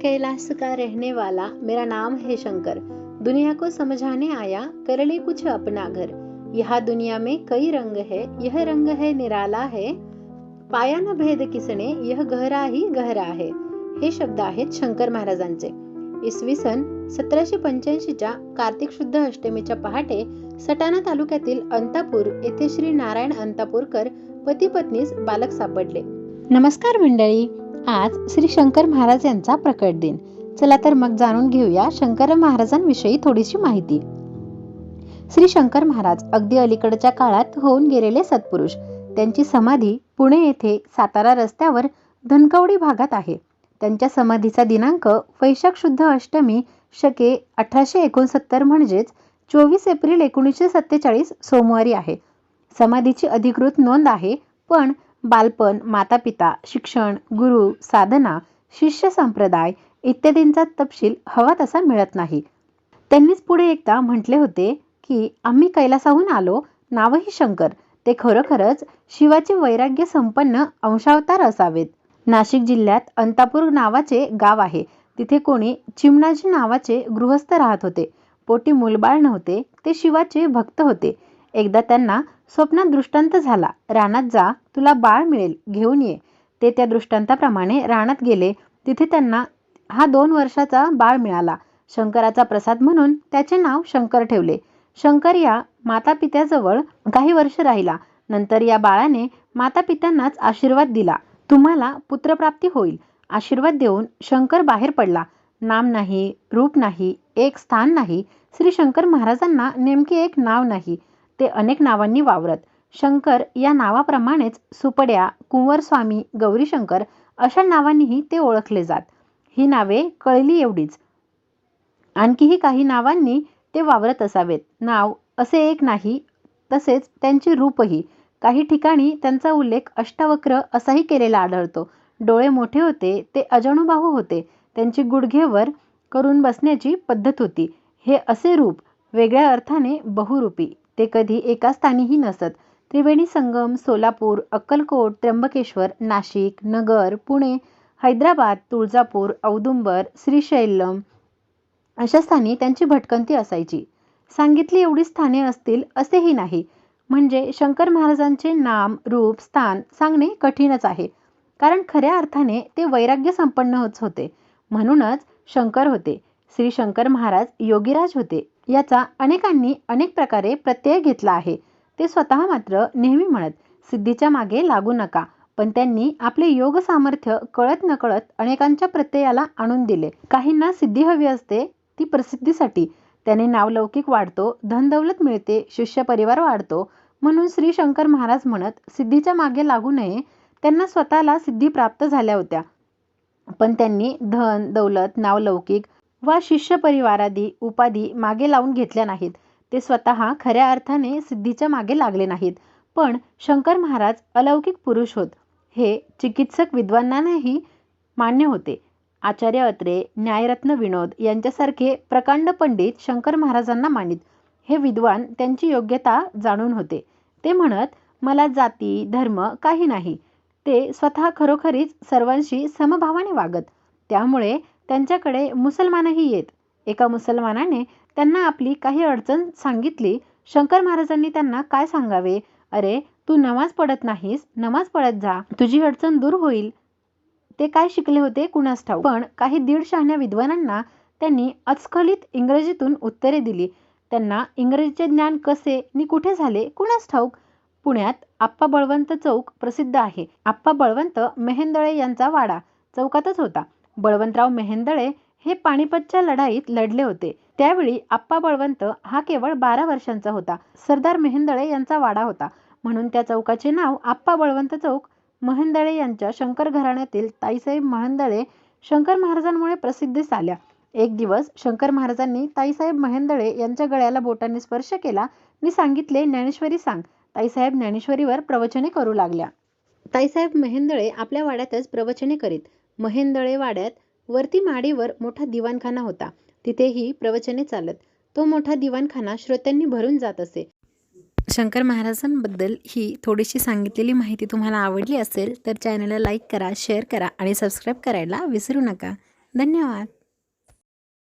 कैलाश का रहने वाला मेरा नाम है शंकर। दुनिया को समझाने आया कर ले कुछ अपना घर। यह दुनिया में कई रंग है यह रंग है निराला है। पाया न भेद किसने यह गहरा ही गहरा आहे हे शब्द आहेत शंकर महाराजांचे। इसवी सन सतराशे पंच्याऐंशीच्या कार्तिक शुद्ध अष्टमीच्या पहाटे सटाणा तालुक्यातील अंतापूर येथे श्री नारायण अंतापूरकर पती पत्नीस बालक सापडले. नमस्कार मंडळी आज श्री शंकर महाराज यांचा प्रकट दिन. चला तर मग जाणून घेऊया शंकर महाराजांविषयी थोडीशी माहिती. श्री शंकर महाराज अगदी अलीकडच्या काळात होऊन गेलेले सत्पुरुष. त्यांची समाधी पुणे येथे सातारा रस्त्यावर धनकवडी भागात आहे. त्यांच्या समाधीचा दिनांक वैशाख शुद्ध अष्टमी शके अठराशे एकोणसत्तर म्हणजेच चोवीस एप्रिल एकोणीसशे सत्तेचाळीस सोमवारी आहे. समाधीची अधिकृत नोंद आहे पण बालपण मातापिता शिक्षण गुरु साधना शिष्य संप्रदाय इत्यादींचा तपशील हवा तसा मिळत नाही. त्यांनीच पुढे एकदा म्हटले होते की आम्ही कैलासाहून आलो. नावही शंकर. ते खरोखरच शिवाचे वैराग्य संपन्न अंशावतार असावेत. नाशिक जिल्ह्यात अंतापूर नावाचे गाव आहे. तिथे कोणी चिमणाजी नावाचे गृहस्थ राहत होते. पोटी मूलबाळ नव्हते. ते शिवाचे भक्त होते. एकदा त्यांना स्वप्नात दृष्टांत झाला. रानात जा तुला बाळ मिळेल घेऊन ये. ते त्या दृष्टांताप्रमाणे रानात गेले. तिथे त्यांना हा दोन वर्षाचा बाळ मिळाला. शंकराचा प्रसाद म्हणून त्याचे नाव शंकर ठेवले. शंकर या माता पित्याजवळ काही वर्ष राहिला. नंतर या बाळाने मातापित्यांनाच आशीर्वाद दिला. तुम्हाला पुत्रप्राप्ती होईल. आशीर्वाद देऊन शंकर बाहेर पडला. नाम नाही रूप नाही एक स्थान नाही. श्री शंकर महाराजांना नेमके एक नाव नाही. ते अनेक नावांनी वावरत. शंकर या नावाप्रमाणेच सुपड्या कुंवरस्वामी गौरीशंकर अशा नावांनीही ते ओळखले जात. ही नावे कळली एवढीच. आणखीही काही नावांनी ते वावरत असावेत. नाव असे एक नाही तसेच त्यांचे रूपही. काही ठिकाणी त्यांचा उल्लेख अष्टावक्र असाही केलेला आढळतो. डोळे मोठे होते ते अजाणूबाहू होते. त्यांची गुडघेवर करून बसण्याची पद्धत होती. हे असे रूप वेगळ्या अर्थाने बहुरूपी. ते कधी एका स्थानीही नसत. त्रिवेणी संगम सोलापूर अक्कलकोट त्र्यंबकेश्वर नाशिक नगर पुणे हैदराबाद तुळजापूर औदुंबर श्रीशैलम अशा स्थानी त्यांची भटकंती असायची. सांगितली एवढी स्थाने असतील असेही नाही. म्हणजे शंकर महाराजांचे नाम रूप स्थान सांगणे कठीणच आहे. कारण खऱ्या अर्थाने ते वैराग्य संपन्नच होते. म्हणूनच शंकर होते. श्री शंकर महाराज योगीराज होते. याचा अनेकांनी अनेक प्रकारे प्रत्यय घेतला आहे. ते स्वतः मात्र नेहमी म्हणत सिद्धीच्या मागे लागू नका. पण त्यांनी आपले योग सामर्थ्य कळत नकळत अनेकांच्या प्रत्ययाला आणून दिले. काहींना सिद्धी हवी असते ती प्रसिद्धीसाठी. त्याने नावलौकिक वाढतो धनदौलत मिळते शिष्य परिवार वाढतो. म्हणून श्री शंकर महाराज म्हणत सिद्धीच्या मागे लागू नये. त्यांना स्वतःला सिद्धी प्राप्त झाल्या होत्या. पण त्यांनी धन दौलत नावलौकिक वा शिष्य परिवारादी उपाधी मागे लावून घेतल्या नाहीत. ते स्वतः खऱ्या अर्थाने सिद्धीच्या मागे लागले नाहीत. पण शंकर महाराज अलौकिक पुरुष होत. हे चिकित्सक विद्वानांनाही मान्य होते. आचार्य अत्रे न्यायरत्न विनोद यांच्यासारखे प्रकांड पंडित शंकर महाराजांना मानित. हे विद्वान त्यांची योग्यता जाणून होते. ते म्हणत मला जाती धर्म काही नाही. ते स्वतः खरोखरीच सर्वांशी समभावाने वागत. त्यामुळे त्यांच्याकडे मुसलमानही येत. एका मुसलमानाने त्यांना आपली काही अडचण सांगितली. शंकर महाराजांनी त्यांना काय सांगावे? अरे तू नमाज पडत नाहीस नमाज पडत जा. तुझी अडचण दूर होईल. ते काय शिकले होते? कुणास ठाऊक? पण काही दीड शहाण्या विद्वानांना त्यांनी अस्खलित इंग्रजीतून उत्तरे दिली. त्यांना इंग्रजीचे ज्ञान कसे? नि कुठे झाले? कुणास ठाऊक? पुण्यात आप्पा बळवंत चौक प्रसिद्ध आहे. आप्पा बळवंत मेहेंदळे यांचा वाडा चौकातच होता. बळवंतराव मेहेंदळे हे पानिपतच्या लढाईत लढले होते. त्यावेळी आप्पा बळवंत हा केवळ बारा वर्षांचा होता. सरदार मेहेंदळे यांचा वाडा होता. म्हणून त्या चौकाचे नाव आप्पा बळवंत चौक. महेंदळे यांच्या शंकर घराण्यातील ताईसाहेब महेंदळे शंकर महाराजांमुळे प्रसिद्धीस आल्या एक दिवस शंकर महाराजांनी ताईसाहेब महेंदळे यांच्या गळ्याला बोटांनी स्पर्श केला. मी सांगितले ज्ञानेश्वरी सांग. ताईसाहेब ज्ञानेश्वरीवर प्रवचने करू लागल्या. ताईसाहेब महेंदळे आपल्या वाड्यातच प्रवचने करीत. महेंदळे वाड्यात वरती माडीवर मोठा दिवाणखाना होता. तिथेही प्रवचने चालत. तो मोठा दिवाणखाना श्रोत्यांनी भरून जात असे. शंकर महाराजांबद्दल ही थोडीशी सांगितलेली माहिती तुम्हाला आवडली असेल तर चॅनलला लाईक करा शेअर करा आणि सबस्क्राईब करायला विसरू नका. धन्यवाद.